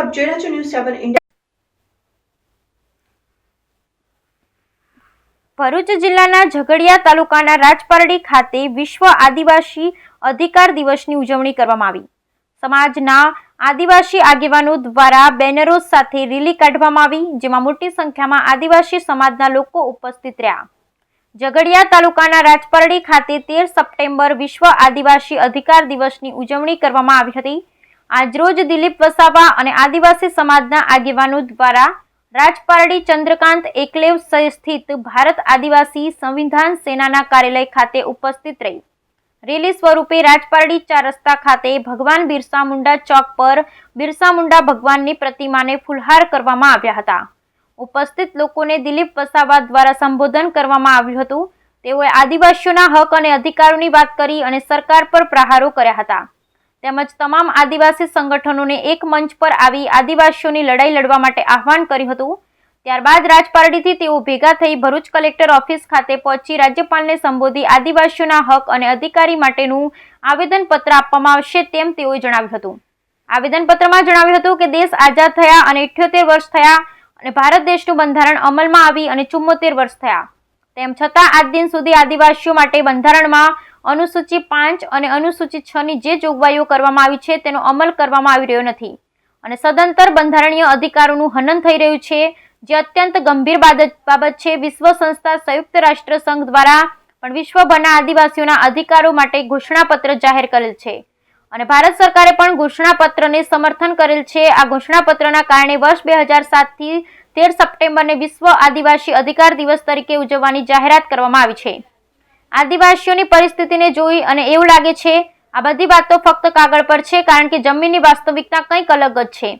આપ જોઈ રહ્યા છો ન્યૂઝ સેવન ભરૂચ જિલ્લાના ઝઘડિયા તાલુકાના રાજપારડી ખાતે વિશ્વ આદિવાસી અધિકાર દિવસની ઉજવણી કરવામાં આવી. સમાજના આદિવાસી આગેવાનો દ્વારા બેનરો સાથે રેલી કાઢવામાં આવી, જેમાં મોટી સંખ્યામાં આદિવાસી સમાજના લોકો ઉપસ્થિત રહ્યા. ઝઘડિયા તાલુકાના રાજપારડી ખાતે તેર સપ્ટેમ્બર વિશ્વ આદિવાસી અધિકાર દિવસની ઉજવણી કરવામાં આવી હતી. આજરોજ દિલીપ વસાવા અને આદિવાસી સમાજના આગેવાનો દ્વારા રાજપારડી ચંદ્રકાંત એકલેવ સ્થિત ભારત આદિવાસી સંવિધાન સેનાના કાર્યાલય ખાતે ઉપસ્થિત રહી. રેલી સ્વરૂપે રાજપારડી ચાર રસ્તા ખાતે ભગવાન બિરસા મુંડા ચોક પર બિરસા મુંડા ભગવાનની પ્રતિમાને ફુલહાર કરવામાં આવ્યા હતા. ઉપસ્થિત લોકોને દિલીપ વસાવા દ્વારા સંબોધન કરવામાં આવ્યું હતું. તેઓએ આદિવાસીઓના હક અને અધિકારોની વાત કરી અને સરકાર પર પ્રહારો કર્યા હતા. તેમજ તમામ આદિવાસી સંગઠનોને એક મંચ પર આવી આદિવાસીઓની લડાઈ લડવા માટે આહવાન કર્યું હતું. ત્યારબાદ રાજપારડીથી તેઓ ભેગા થઈ ભરૂચ કલેક્ટર ઓફિસ ખાતે પહોંચી રાજ્યપાલને સંબોધી આદિવાસીઓના હક અને અધિકારી માટેનું આવેદનપત્ર આપવામાં આવશે તેમ તેઓએ જણાવ્યું હતું. આવેદનપત્રમાં જણાવ્યું હતું કે દેશ આઝાદ થયા અને ઇઠ્યોતેર વર્ષ થયા અને ભારત દેશનું બંધારણ અમલમાં આવી અને ચુમ્મોતેર વર્ષ થયા. તેમ છતાં આજ દિન સુધી આદિવાસીઓ માટે બંધારણમાં અનુસૂચિ પાંચ અને અનુસૂચિ છ ની જે જોગવાઈઓ કરવામાં આવી છે તેનો અમલ કરવામાં આવી રહ્યો નથી. અને સદંતર બંધારણીય અધિકારોનું હનન થઈ રહ્યું છે, જે અત્યંત ગંભીર બાબત બાબત છે. વિશ્વ સંસ્થા સંયુક્ત રાષ્ટ્ર સંઘ દ્વારા પણ વિશ્વભરના આદિવાસીઓના અધિકારો માટે ઘોષણાપત્ર જાહેર કરેલ છે. અને ભારત સરકારે પણ ઘોષણાપત્રને સમર્થન કરેલ છે. આ ઘોષણાપત્રના કારણે વર્ષ બે હજાર સાતથી તેર સપ્ટેમ્બરને વિશ્વ આદિવાસી અધિકાર દિવસ તરીકે ઉજવવાની જાહેરાત કરવામાં આવી છે. આદિવાસીઓની પરિસ્થિતિને જોઈ અને એવું લાગે છે, આ બધી વાતો ફક્ત કાગળ પર છે કારણ કે જમીનની વાસ્તવિકતા કંઈક અલગ જ છે.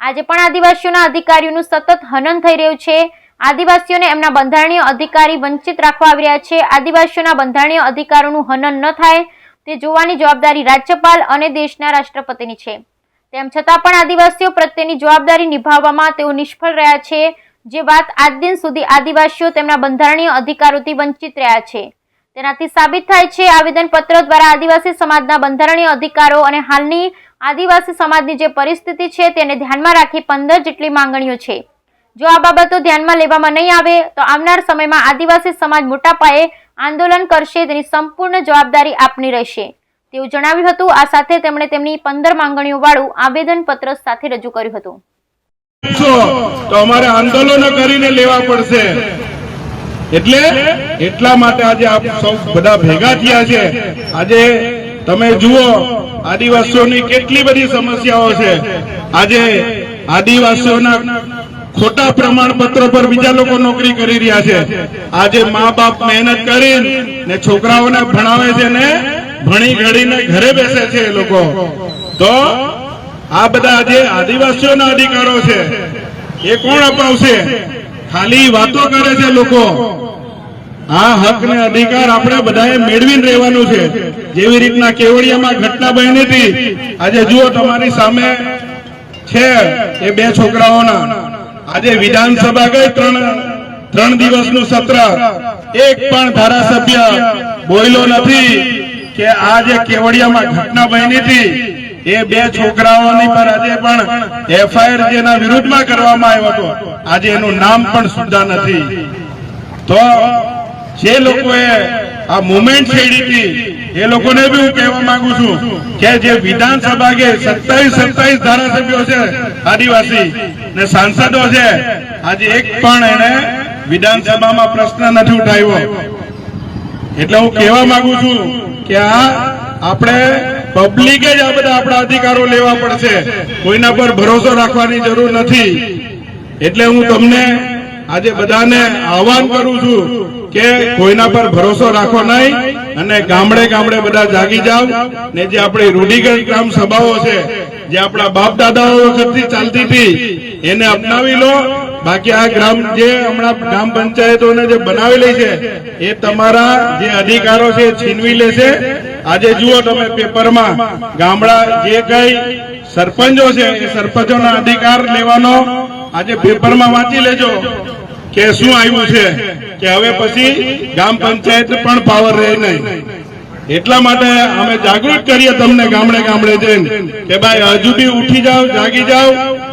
આજે પણ આદિવાસીઓના અધિકારીઓનું સતત હનન થઈ રહ્યું છે. આદિવાસીઓને એમના બંધારણીય અધિકારી વંચિત રાખવા આવી રહ્યા છે. આદિવાસીઓના બંધારણીય અધિકારોનું હનન ન થાય તે જોવાની જવાબદારી રાજ્યપાલ અને દેશના રાષ્ટ્રપતિની છે. તેમ છતાં પણ આદિવાસીઓ પ્રત્યેની જવાબદારી નિભાવવામાં તેઓ નિષ્ફળ રહ્યા છે, જે વાત આજ દિન સુધી આદિવાસીઓ તેમના બંધારણીય અધિકારોથી વંચિત રહ્યા છે. તેનાથી સાબિત થાય છે, આવેદનપત્ર દ્વારા આદિવાસી સમાજના બંધારણીય અધિકારો અને હાલની આદિવાસી સમાજની જે પરિસ્થિતિ છે તેને ધ્યાનમાં રાખી પંદર જેટલી માંગણીઓ છે. જો આ બાબતો ધ્યાનમાં લેવામાં નહીં આવે, તો આવનાર સમયમાં આદિવાસી સમાજ મોટા પાયે આંદોલન કરશે, તેની સંપૂર્ણ જવાબદારી આપની રહેશે. તેવું જણાવ્યું હતું, આ સાથે તેમણે તેમની પંદર માંગણીઓ વાળું આવેદનપત્ર સાથે રજૂ કર્યું હતું. તો અમારે આંદોલનો કરીને લેવા પડશે. એટલે એટલા માટે આજે આપ સૌ બધા ભેગા થયા છે. આજે તમે જુઓ, આદિવાસીઓની કેટલી બધી સમસ્યાઓ છે. આજે આદિવાસીઓના ખોટા પ્રમાણપત્રો પર બીજા લોકો નોકરી કરી રહ્યા છે. આજે મા બાપ મહેનત કરી ને છોકરાઓને ભણાવે છે ને ભણી ઘડીને ઘરે બેસે છે એ લોકો. તો આ બધા જે આદિવાસીઓના અધિકારો છે, એ કોણ અપાવશે? ખાલી વાતો કરે છે લોકો. આ હક ને અધિકાર આપણે બધાએ મેળવીને રહેવાનું છે. જેવી રીતના કેવડિયામાં ઘટના બની હતી, આજે જુઓ તમારી સામે છે એ બે છોકરાઓના. આજે વિધાનસભા ગઈ ત્રણ ત્રણ દિવસનું સત્ર. એક પણ ધારાસભ્ય બોલ્યો નથી. કે આ જે કેવડિયામાં ઘટના બની હતી, એ બે છોકરાઓની પર આજે પણ એફઆઈઆર જેના વિરુદ્ધમાં કરવામાં આવ્યો હતો. આજે એનું નામ પણ સુદ્ધા નથી. તો જે લોકોએ આ મુવમેન્ટ છેડી હતી, એ લોકોને બી હું કહેવા માંગુ છું કે જે વિધાનસભા કે સત્તાવીસ સત્તાવીસ ધારાસભ્યો છે, આદિવાસી ને સાંસદો છે, આજે એક પણ એને વિધાનસભામાં પ્રશ્ન નથી ઉઠાવ્યો. એટલે હું કહેવા માંગુ છું કે આપણે પબ્લિકે જ આ બધા આપણા અધિકારો લેવા પડશે. કોઈના પર ભરોસો રાખવાની જરૂર નથી. એટલે હું તમને આજે બધાને આહવાન કરું છું કે કોઈના પર ભરોસો રાખો નહીં અને ગામડે ગામડે બધા જાગી જાઓ. ને જે આપણી રૂઢિગત ગ્રામ સભાઓ છે, જે આપણા બાપ દાદાઓ વખતથી ચાલતી હતી, એને અપનાવી લો બાકી આ ગ્રામ જે હમણાં ગ્રામ પંચાયતોને જે બનાવેલી છે, એ તમારા જે અધિકારો છે છીનવી લેશે. આજે જુઓ તમે પેપરમાં, ગામડા જે કઈ સરપંચો છે, એ સરપંચોના અધિકાર લેવાનો આજે પેપરમાં વાંચી લેજો કે શું આવ્યું છે, કે હવે પછી ગ્રામ પંચાયત પણ પાવર રહે નહીં. એટલા માટે અમે જાગૃત કરીએ તમને ગામડે ગામડે જઈને કે ભાઈ, હજુ બી ઉઠી જાઓ, જાગી જાઓ.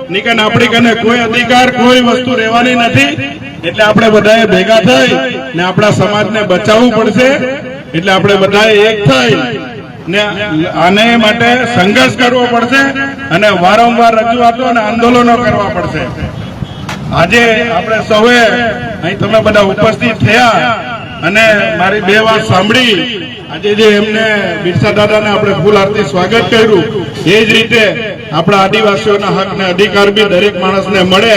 નિકન આપણી કને કોઈ અધિકાર, કોઈ વસ્તુ રહેવાની નથી. એટલે આપણે બધાએ ભેગા થઈ ને આપણા સમાજને બચાવવું પડશે. એટલે આપણે બધાએ એક થઈ ને આને માટે સંઘર્ષ કરવો પડશે અને વારંવાર રજૂઆતો અને આંદોલનો કરવા પડશે. આજે આપણે સૌએ અહીં તમે બધા ઉપસ્થિત થયા અને મારી બે વાત સાંભળી. આજે જે એમને બિરસા દાદાને આપણે ફૂલ આરતી સ્વાગત કર્યું, એ જ રીતે આપણા આદિવાસીઓના હક ને અધિકાર બી દરેક માણસને મળે,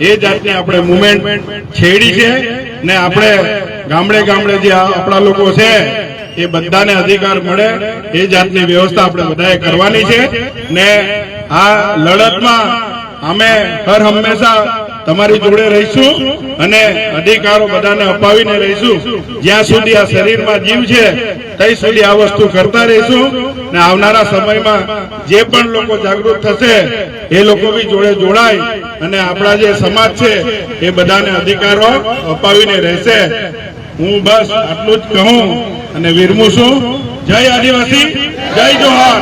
એ જાતની આપણે મુવમેન્ટ છેડી છે. ને આપણે ગામડે ગામડે જે આપણા લોકો છે, એ બધાને અધિકાર મળે, એ જાતની વ્યવસ્થા આપણે બધાએ કરવાની છે. ને આ લડતમાં અમે હર હંમેશા તમારી જોડે રહીશું અને અધિકારો બધાને અપાવીને રહીશું. જ્યાં સુધી આ શરીરમાં જીવ છે ત્યાં સુધી આ વસ્તુ કરતા રહીશું. ને આવનારા સમયમાં જે પણ લોકો જાગૃત થશે, એ લોકો બી જોડે જોડાય અને આપણા જે સમાજ છે, એ બધાને અધિકારો અપાવીને રહેશે. હું બસ આટલું જ કહું અને વિરમું છું. જય આદિવાસી, જય જોહાર